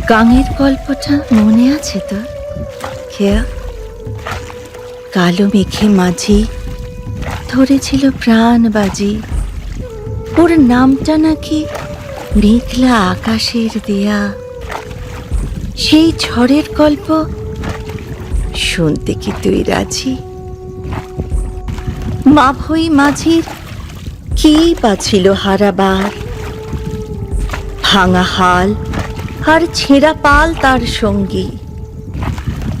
গাঙের গল্পটা মনে আছে তো খেয়া কালো মেঘে মাঝি ধরেছিল প্রাণ বাজি। ওর নামটা নাকি মেঘলা আকাশের দেয়া। সেই ঝড়ের গল্প শুনতে কি তুই রাজি? মাভই মাঝির কি বা ছিল হারাবার? ভাঙা হাল আর ছেঁড়া পাল তার সঙ্গী।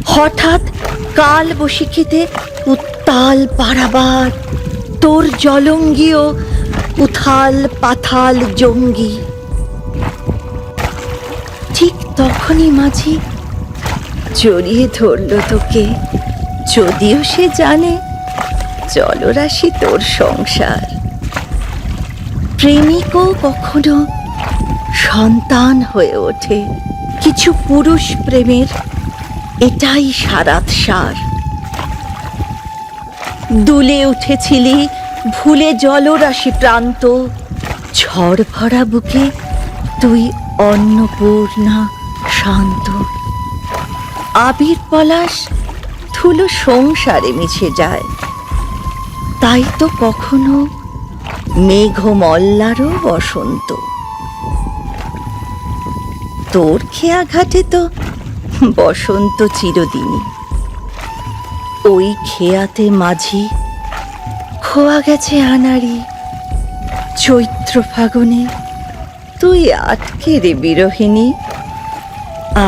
হঠাৎ কাল বসিখিতে উত্তাল পারাবার, তোর জলঙ্গিও উথাল পাথাল জঙ্গি। ঠিক তখনই মাঝি জড়িয়ে ধরল তোকে। যদিও সে জানে জলরাশি তোর সংসার। প্রেমিকও কখনো সন্তান হয়ে ওঠে। কিছু পুরুষ প্রেমের এটাই সারাত সার। দুলে উঠেছিলি ভুলে জলরাশি প্রান্ত। ঝড় ভরা বুকে তুই অন্নপূর্ণা শান্ত। আবির পলাশ ধুলো সংসারে মিশে যায়। তাই তো কখনো মেঘ মল্লারও বসন্ত। তোর খেয়া ঘাটে তো বসন্ত চিরদিনই। ওই খেয়াতে মাঝি খোয়া গেছে আনাড়ি, চৈত্র ফাগুনে। তুই আটকে রে বিরোহিনী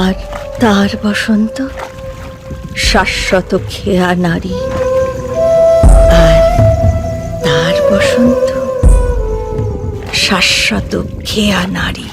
আর তার বসন্ত শাশ্বত খেয়া নারী। আর তার বসন্ত শাশ্বত খেয়া নারী।